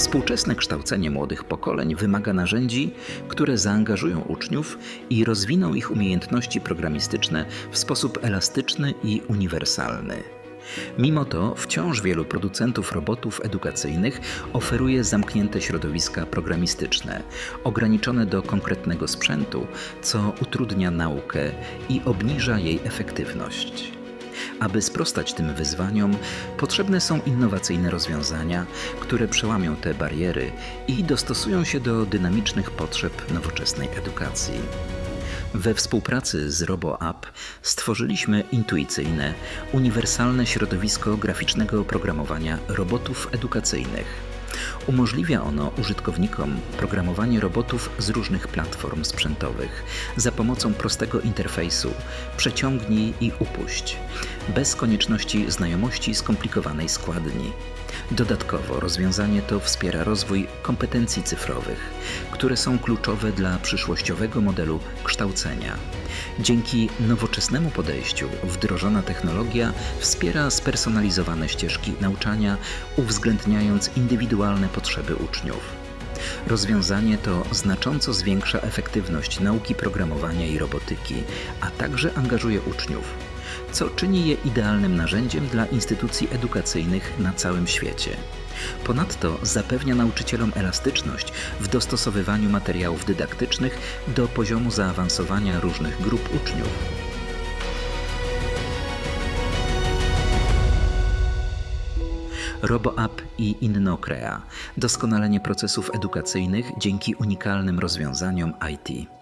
Współczesne kształcenie młodych pokoleń wymaga narzędzi, które zaangażują uczniów i rozwiną ich umiejętności programistyczne w sposób elastyczny i uniwersalny. Mimo to wciąż wielu producentów robotów edukacyjnych oferuje zamknięte środowiska programistyczne, ograniczone do konkretnego sprzętu, co utrudnia naukę i obniża jej efektywność. Aby sprostać tym wyzwaniom, potrzebne są innowacyjne rozwiązania, które przełamią te bariery i dostosują się do dynamicznych potrzeb nowoczesnej edukacji. We współpracy z RoboApp stworzyliśmy intuicyjne, uniwersalne środowisko graficznego oprogramowania robotów edukacyjnych. Umożliwia ono użytkownikom programowanie robotów z różnych platform sprzętowych za pomocą prostego interfejsu przeciągnij i upuść, bez konieczności znajomości skomplikowanej składni. Dodatkowo rozwiązanie to wspiera rozwój kompetencji cyfrowych, które są kluczowe dla przyszłościowego modelu kształcenia. Dzięki nowoczesnemu podejściu wdrożona technologia wspiera spersonalizowane ścieżki nauczania, uwzględniając indywidualne potrzeby uczniów. Rozwiązanie to znacząco zwiększa efektywność nauki programowania i robotyki, a także angażuje uczniów, co czyni je idealnym narzędziem dla instytucji edukacyjnych na całym świecie. Ponadto zapewnia nauczycielom elastyczność w dostosowywaniu materiałów dydaktycznych do poziomu zaawansowania różnych grup uczniów. RoboApp i InnoCrea doskonalenie procesów edukacyjnych dzięki unikalnym rozwiązaniom IT.